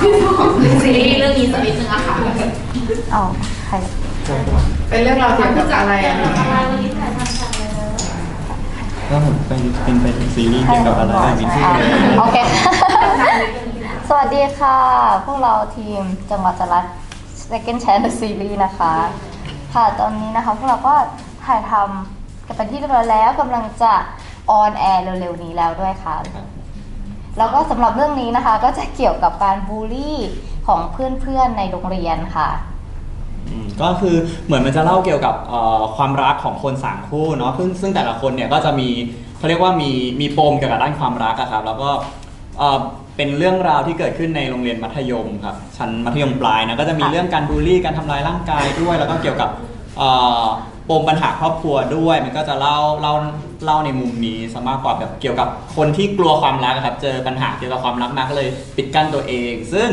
เรื่องราวของซีรีส์เรื่องนี้สักนิดนึงอะค่ะอ๋อใครเป็นเรื่องราวเกี่ยวกับอะไรอะคะอะไรวันนี้ถ่ายทำจากอะไรนะก็ผมเป็นเป็นเป็นซีรีส์เกี่ยวกับอะไรแบบนี้อะโอเค สวัสดีค่ะ พวกเราทีมจังหวัดจรัส Second Chance The Series นะคะ ค่ะ ตอนนี้นะคะพวกเราก็ถ่ายทำกันเป็นที่เรียบร้อยแล้วกำลังจะออนแอร์เร็วๆนี้แล้วด้วยค่ะ แล้วก็สำหรับเรื่องนี้นะคะ ก็จะเกี่ยวกับการบูลลี่ของเพื่อนๆในโรงเรียนค่ะ อืมก็คือเหมือนมันจะเล่าเกี่ยวกับเอ่อความรักของคนสามคู่เนาะซึ่งซึ่งแต่ละคนเนี่ยก็จะมีเขาเรียกว่ามีมีปมเกี่ยวกับด้านความรักอะครับ แล้วก็เอ่อเป็นเรื่องราวที่เกิดขึ้นในโรงเรียนมัธยมครับชั้นมัธยมปลายนะก็จะมีเรื่องการบูลลี่การทำร้ายร่างกายด้วย แล้วก็เกี่ยวกับเอ่อปมปัญหาครอบครัวด้วย มันก็จะเล่าเล่า เล่าในมุมนี้ซะมากกว่าแบบเกี่ยวกับคนที่กลัวความรักอะครับ เจอปัญหาเกี่ยวกับความรักมาก็เลยปิดกั้นตัวเอง ซึ่ง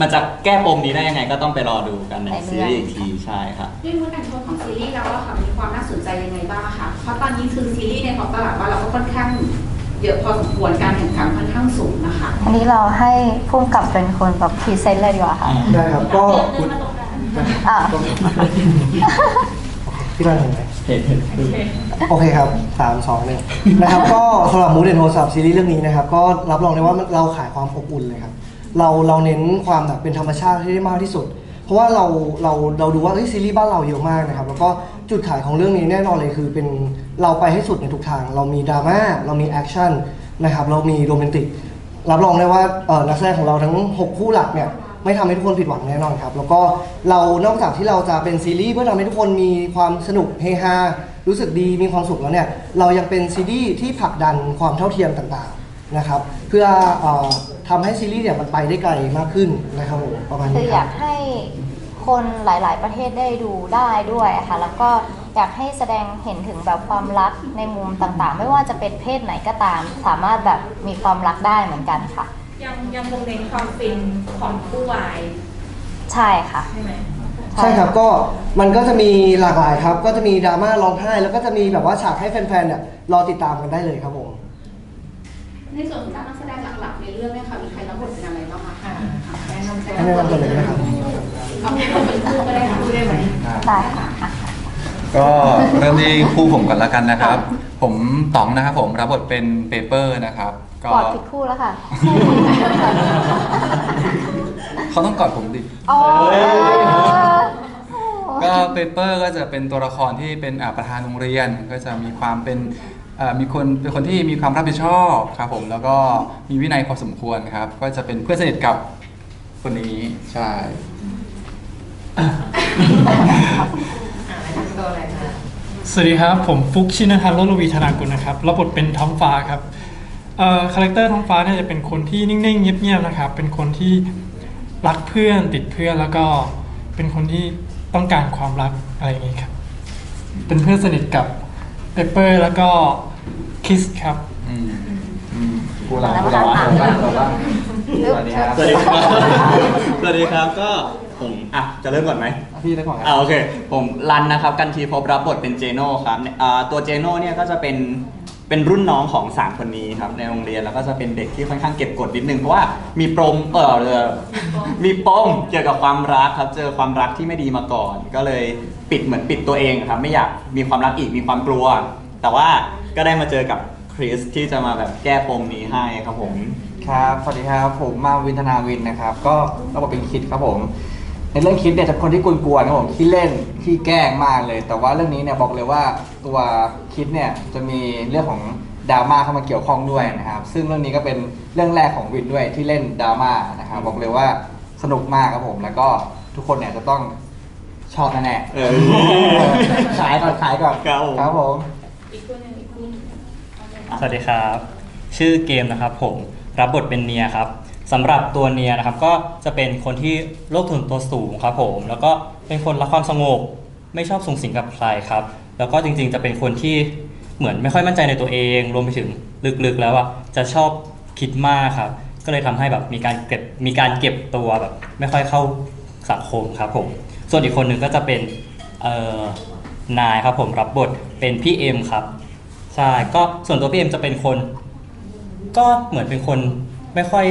มันจะแก้ปมนี้ได้ยังไงก็ต้องไปรอดูกันในซีรีส์อีกทีใช่ครับ ด้วยมูดการโชว์ของซีรีส์แล้วอะค่ะมีความน่าสนใจยังไงบ้างอะคะเพราะตอนนี้คือซีรีส์ในท้องตลาดว่านเราก็ค่อนข้างเยอะพอสมควรการแข่งขันค่อนข้างสูงนะคะอันนี้เราให้พุ่มกับเป็นคนแบบพรีเซนต์เลยดีกว่าค่ะ ได้ครับก็อะ พี่รันเห็นไหมเห็นเห็นโอเคครับสามสองหนึ่งนะครับ ก็สำหรับมูดเดนโฮสับซีรีส์เรื่องนี้นะครับ ก็รับรองได้ว่าเราขายความอบอุ่นเลยครับ เราเราเน้นความแบบเป็นธรรมชาติให้ได้มากที่สุด เพราะว่าเราเราเราดูว่าเฮ้ยซีรีส์บ้านเราเยอะมากนะครับ แล้วก็จุดขายของเรื่องนี้แน่นอนเลยคือเป็นเราไปให้สุดในทุกทาง เรามีดราม่าเรามีแอคชั่นนะครับ เรามีโรแมนติก รับรองได้ว่าเอ่อนักแสดงของเราทั้ง 6 คู่หลักเนี่ย ไม่ทำให้ทุกคนผิดหวังแน่นอนครับ แล้วก็เรานอกจากที่เราจะเป็นซีรีส์เพื่อทำให้ทุกคนมีความสนุกเฮฮารู้สึกดีมีความสุขแล้วเนี่ยเรายังเป็นซีรีส์ที่ผลักดันความเท่าเทียมต่างๆนะครับ เพื่อออทำให้ซีรีส์เนี่ยมันไปได้ไกลมากขึ้นนะครับผมประมาณนี้อครัยากให้คนหลาย ๆ ประเทศได้ดูได้ด้วยค่ะแล้วก็อยากให้แสดงเห็นถึงแบบความรักในมุมต่างๆ ไม่ว่าจะเป็นเพศไหนก็ตาม สามารถแบบมีความรักได้เหมือนกันค่ะ ยังยังคงเน้นความฟินของคู่วายใช่ค่ะ ใช่ไหมใช่ครับก็มันก็จะมีหลากหลายครับ ก็จะมีดราม่าร้องไห้แล้วก็จะมีแบบว่าฉากให้แฟนๆเนี่ยรอติดตามกันได้เลยครับผมในส่วนของด้านนักแสดงหลักๆในเรื่องเนี่ยค่ะมีใครรับบทเป็นอะไรบ้างคะแนะนำให้แนะนำตัวเลยนะครับเอาเป็นคนเป็นคู่ก็ได้ค่ะคู่ได้ไหมได้ค่ะอะก็เริ่มที่คู่ผมก่อนแล้วกันนะครับ ผมต๋องนะครับผมรับบทเป็นเปเปอร์นะครับ ก็กอดผิดคู่แล้วค่ะ เขาต้องกอดผมดิ อ๋อ ก็เปเปอร์ก็จะเป็นตัวละครที่เป็นอ่าประธานโรงเรียน ก็จะมีความเป็นเอ่อมีคนเป็นคนที่มีความรับผิดชอบครับผมแล้วก็มีวินัยพอสมควรครับ ก็จะเป็นเพื่อนสนิทกับคนนี้ใช่สวัสดีครับ ผมฟุกชินทันโลลวีธนากุลนะครับ รับบทเป็นท้องฟ้าครับเอ่อ คาแรคเตอร์ท้องฟ้าเนี่ยจะเป็นคนที่นิ่งๆ เงียบๆนะครับ เป็นคนที่รักเพื่อนติดเพื่อนแล้วก็เป็นคนที่ต้องการความรักอะไรอย่างนี้ครับ เป็นเพื่อนสนิทกับเปเปอร์แล้วก็คิสครับอืมอืมกูหลากูหลาสวัสดีครับ สวัสดีครับ สวัสดีครับก็ผมอะจะเริ่มก่อนไหมพี่ได้ก่อนอ่าโอเค ผมรันนะครับ กันทีพบรับบทเป็นเจโน่ครับอ่าตัวเจโน่เนี่ยก็จะเป็น เป็นรุ่นน้องของสามคนนี้ครับในโรงเรียนแล้วก็จะเป็นเด็กที่ค่อนข้างเก็บกดนิดนึงเพราะว่ามีปมเออเออมีปมเกี่ยวกับความรักครับ เจอความรักที่ไม่ดีมาก่อน ก็เลยปิดเหมือนปิดตัวเองครับ ไม่อยากมีความรักอีกมีความกลัว แต่ว่าก็ได้มาเจอกับคริสที่จะมาแบบแก้ปมนี้ให้ครับผม ครับ สวัสดีครับ ผมมาวินธนาวินนะครับ ก็ระบบเป็นคิดครับผม ในเรื่องคิดเนี่ยจะเป็นคนที่กวนๆครับผมขี้เล่นขี้แกล้งมากเลย แต่ว่าเรื่องนี้เนี่ยบอกเลยว่าตัวคิดเนี่ยจะมีเรื่องของดราม่าเข้ามาเกี่ยวข้องด้วยนะครับ ซึ่งเรื่องนี้ก็เป็นเรื่องแรกของวินด้วยที่เล่นดราม่านะครับบอกเลยว่าสนุกมากครับผม แล้วก็ทุกคนเนี่ยจะต้องชอบแน่เออๆขายก่อนขายก่อนครับผม ครับผม อีกคู่หนึงอีกคู่หนึง สวัสดีครับ ชื่อเกมนะครับผม รับบทเป็นเนียครับ สำหรับตัวเนียนะครับก็จะเป็นคนที่โลกส่วนตัวสูงครับผม แล้วก็เป็นคนรักความสงบไม่ชอบสูงสิงกับใครครับ แล้วก็จริงๆจะเป็นคนที่เหมือนไม่ค่อยมั่นใจในตัวเอง รวมไปถึงลึกๆแล้วอะจะชอบคิดมากครับ ก็เลยทำให้แบบมีการเก็บมีการเก็บตัวแบบ ไม่ค่อยเข้าสังคมครับผม ส่วนอีกคนหนึ่งก็จะเป็นนายครับผมรับบทเป็นพี่เอ็มครับใช่ก็ส่วนตัวพี่เอ็มจะเป็นคน ก็เหมือนเป็นคนไม่ค่อย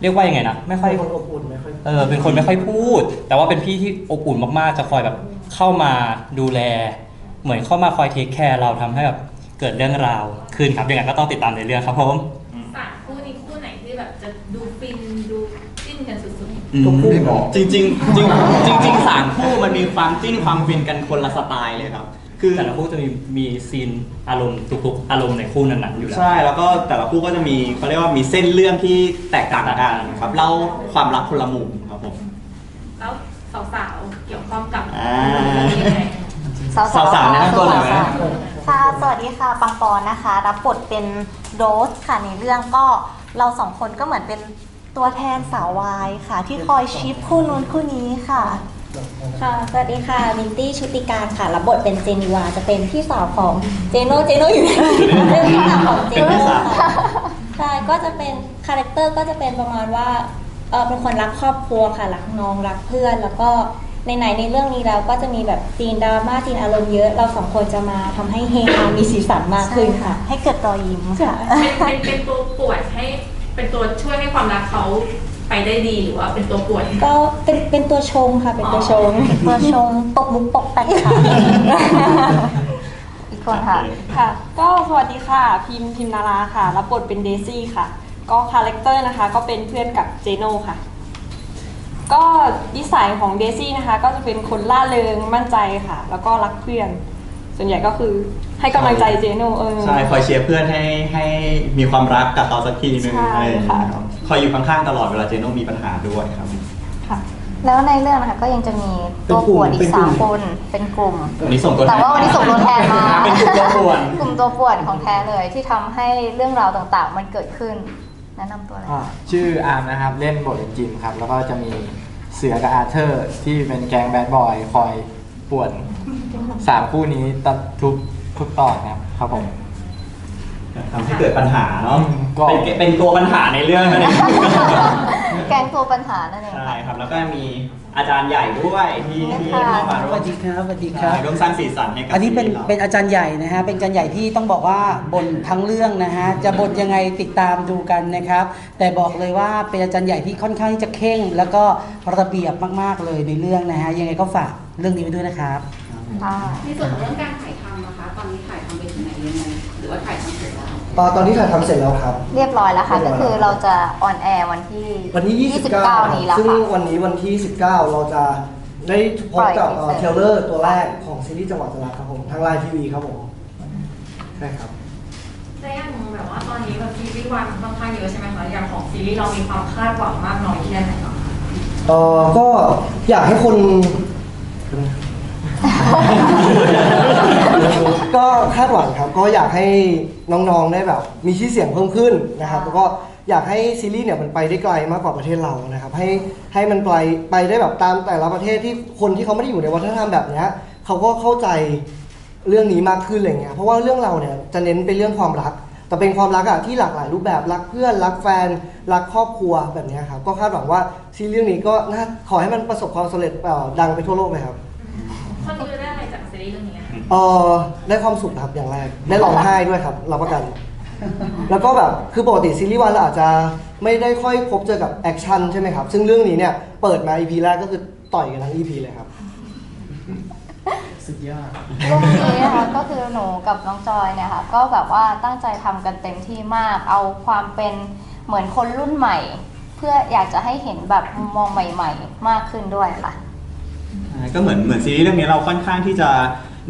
เรียกว่ายังไงนะไม่ค่อยเป็นคนอบอุ่นไม่ค่อยเออเป็นคนไม่ค่อยพูด แต่ว่าเป็นพี่ที่อบอุ่นมากๆ จะคอยแบบเข้ามาดูแล เหมือนเข้ามาคอยเทคแคร์เราทำให้แบบเกิดเรื่องราวขึ้นครับยังไงก็ต้องติดตามในเรื่องครับผมสามคู่นี้คู่ไหนที่แบบจะดูฟินดูจิ้นกันสุดอืมจริงจริงๆจริงจริงจริงๆสามคู่มันมีความจิ้นความฟินกันคนละสไตล์เลยครับ คือแต่ละคู่จะมีมีซีนอารมณ์ทุกๆอารมณ์ในคู่นั้นๆอยู่แล้วใช่แล้วก็แต่ละคู่ก็จะมีเขาเรียกว่ามีเส้นเรื่องที่แตกต่างกันครับเล่าความรักคนละมุมครับผมๆแล้วสาวๆเกี่ยวข้องกับอ่ายังไงสาวสาวๆแนะนำตัวหน่อยไหมค่ะสวัสดีค่ะปังปอนนะคะ รับบทเป็นโรสค่ะในเรื่องก็เราสองคนก็เหมือนเป็นตัวแทนสาววายค่ะ ที่คอยชิปคู่นู้นคู่นี้ค่ะ ค่ะ สวัสดีค่ะมินตี้ชุติการค่ะ รับบทเป็นเจนิวา จะเป็นพี่สาวของเจโนเจโนอยู่ไหนเป็นพี่สาวของเจโนค่ะใช่ ก็จะเป็นคาแรคเตอร์ก็จะเป็นประมาณว่า เออเป็นคนรักครอบครัวค่ะ รักน้อง รักเพื่อน แล้วก็ในไหนๆในเรื่องนี้แล้วก็จะมีแบบซีนดราม่าซีนอารมณ์เยอะ เราสองคนจะมาทำให้เฮฮา มีสีสันมากขึ้นค่ะ ให้เกิดรอยยิ้มค่ะ เป็นเป็นเป็นตัวป่วนให้ เป็นตัวช่วยให้ความรักเขา ไปได้ดีหรือว่าเป็นตัวป่วน ก็เป็นเป็นตัวชงค่ะ เป็นตัวชง ตัวชงตกมุกปกแตกค่ะ อีกคนค่ะ ค่ะ ก็สวัสดีค่ะ พิมพ์พิมพ์นาราค่ะ รับบทเป็นเดซี่ค่ะ ก็คาแรคเตอร์นะคะ ก็เป็นเพื่อนกับเจโน่ค่ะ ก็นิสัยของเดซี่นะคะ ก็จะเป็นคนล่าเริงมั่นใจค่ะ แล้วก็รักเพื่อน ส่วนใหญ่ก็คือให้กำลังใจเจโน่เออ ใช่คอยเชียร์เพื่อนให้ให้มีความรักกับเขาสักทีหนึงใช่อะไรอย่างเงี้ยค่ะ ครับ คอยอยู่ข้างๆตลอดเวลาเจโน่มีปัญหาด้วยครับแล้วในเรื่องนะคะก็ยังจะมีตัวป่วนอีกสามคนเป็นกลุ่ม วันนี้ส่งตัวแทนแต่ว่าวันนี้ส่งตัวแทนมาเป็นกลุ่มตัวป่วน กลุ่มตัวป่วนของแท้เลยที่ทำให้เรื่องราวต่างๆ มันเกิดขึ้นแนะนำตัวเลยอ่าชื่ออาร์มนะครับ เล่นบทเป็นจิมครับ แล้วก็จะมีเสือกับอาร์เธอร์ ที่เป็นแก๊งแบดบอยคอยป่วนสามคู่นี้ตัดทุกทุกตอนครับครับผม ทำให้เกิดปัญหาเนาะก็ เป็นเป็นตัวปัญหาในเรื่องนั่นเองแกงตัวปัญหานั่นเองใช่ครับ แล้วก็มีอาจารย์ใหญ่ด้วยที่ที่เข้ามาสร่ววัมสดีครับสวัสดีครับ ใช่ร่วมสร้างสีสันให้กับอันนี้เป็นซีรีส์รา เป็นอาจารย์ใหญ่นะฮะ เป็นอาจารย์ใหญ่ที่ต้องบอกว่าบนทั้งเรื่องนะฮะ จะบนยังไงติดตามดูกันนะครับ แต่บอกเลยว่าเป็นอาจารย์ใหญ่ที่ค่อนข้างที่จะเข่ง แล้วก็ระเบียบมากๆเลยในเรื่องนะฮะ ยังไงก็ฝากเรื่องนี้ไว้ด้วยนะครับ ในส่วนของเรื่องการถ่าย ไปถึงไหนยังไงหรือว่าถ่ายทำเสร็จแล้วตอนตอนที่ถ่ายทำเสร็จแล้วครับ เรียบร้อยแล้วค่ะ เรียบร้อยก็คือเราจะออนแอร์วันที่วันที่ 29 นี้แล้วซึ่งค่ะ วันนี้วันที่ 19 เราจะได้พบกับปล่อยเทรลเลอร์ตัวแรกของซีรีส์จังหวัดตราดครับผมทางไลน์ทีวีครับผมใช่ครับ แต่อย่างแบบว่าตอนนี้แบบซีรีส์วันค่อนข้างเยอะใช่ไหมคะอย่างของซีรีส์เรามีความคาดหวังมากน้อยแค่ไหนบ้างคะ เอ่อก็อยากให้คน ก็คาดหวังครับก็อยากให้น้องๆได้แบบ มีชื่อเสียงเพิ่มขึ้นนะครับแล้วก็อยากให้ซีรีส์เนี่ยมันไปได้ไกลมากกว่าประเทศเรานะครับ ให้ให้มันไปไปได้แบบตามแต่ละประเทศที่คนที่เขาไม่ได้อยู่ในวัฒนธรรมแบบเนี้ยเขาก็เข้าใจเรื่องนี้มากขึ้นอะไรเงี้ยเพราะว่าเรื่องเราเนี่ยจะเน้นเป็นเรื่องความรัก แต่เป็นความรักอะที่หลากหลายรูปแบบรักเพื่อนรักแฟนรักครอบครัวแบบเนี้ยครับก็คาดหวังว่าซีรีส์เรื่องนี้ก็น่าขอให้มันประสบความสำเร็จเอ่อดังไปทั่วโลกเลยครับ คนดูได้ เรื่องนี้อะเออได้ความสุขครับอย่างแรกได้ร้องไห้ด้วยครับรับประกัน แล้วก็แบบคือปกติซีรีส์วายเราอาจจะไม่ได้ค่อยพบเจอกับแอคชั่นใช่ไหมครับ ซึ่งเรื่องนี้เนี่ยเปิดมา EP แรกก็คือต่อยกันทั้ง EP เลยครับ สุดยอด เรื่องนี้นะคะก็คือหนูกับน้องจอยเนี่ยค่ะก็แบบว่าตั้งใจทำกันเต็มที่มาก เอาความเป็นเหมือนคนรุ่นใหม่ เพื่ออยากจะให้เห็นแบบมุมมองใหม่ ๆ มากขึ้นด้วยค่ะใช่ ก็เหมือนเหมือนซีรีส์เรื่องนี้เราค่อนข้างที่จะ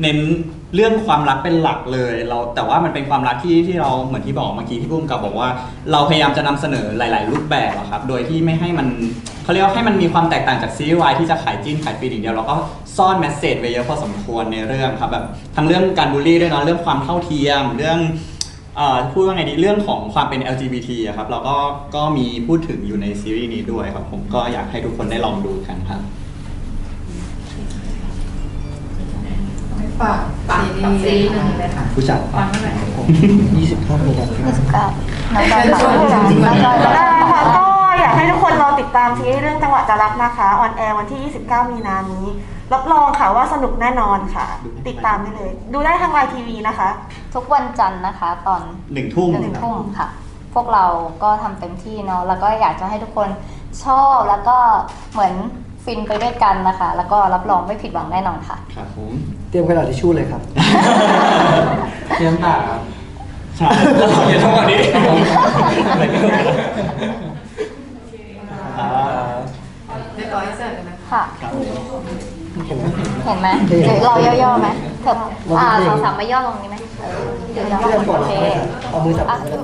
เน้นเรื่องความรักเป็นหลักเลย เราแต่ว่ามันเป็นความรักที่ที่เราเหมือนที่บอกเมื่อกี้ที่พุ่มกับบอกว่า เราพยายามจะนำเสนอหลาย ๆ รูปแบบอะครับโดยที่ไม่ให้มันเขาเรียกว่าให้มันมีความแตกต่างจากซีรีส์วายที่จะขายจิ้นขายปีอย่างเดียวเราก็ซ่อนแมสเซจไว้เยอะพอสมควรในเรื่องครับแบบทั้งเรื่องการบูลลี่ด้วยเนาะเรื่องความเท่าเทียม เรื่องพูดว่าไงดีเรื่องของความเป็น LGBT อะครับเราก็ก็มีพูดถึงอยู่ในซีรีส์นี้ด้วยครับผมก็อยากให้ทุกคนได้ลองดูกันครับ ฝากฝากกับซีรีส์เรื่องนี้เลยค่ะผู้จัดฟังเมื่อไหร่25มีนาคม29น้องจอยค่ะน้องจอยได้ค่ะก็อยากากให้ทุกคนรอติดตามซีรีส์เรื่องจังหวะจะรักนะคะออนแอร์วันที่ 29 มีนานี้รับรองค่ะว่าสนุกแน่นอนค่ะ ติดตามได้เลย ดูได้ทางไลน์ทีวีนะคะ ทุกวันจันทร์นะคะ ตอนหนึ่งทุ่มหนึ่งทุ่มค่ะ พวกเราก็ทำเต็มที่เนาะแล้วก็อยากจะให้ทุกคนชอบแล้วก็เหมือน ฟินไปด้วยกันนะคะ แล้วก็รับรองไม่ผิดหวังแน่นอนค่ะ ครับผมเตรียมกระดาษทิชชู่เลยครับ เตรียมตาครับใช่แล้วเราจะทำแบบนี้อะไรก็ไม่รู้ครับเรียบร้อยเสร็จไหมค่ะ ครับเห็นไหมเห็นไหมหรือเราย่อๆไหมเถอะอ่าสองสามมาย่อลงนี้ไหมเออเดี๋ยวย่อเตรียมก่อนโอเคเอามือจับ อะมือ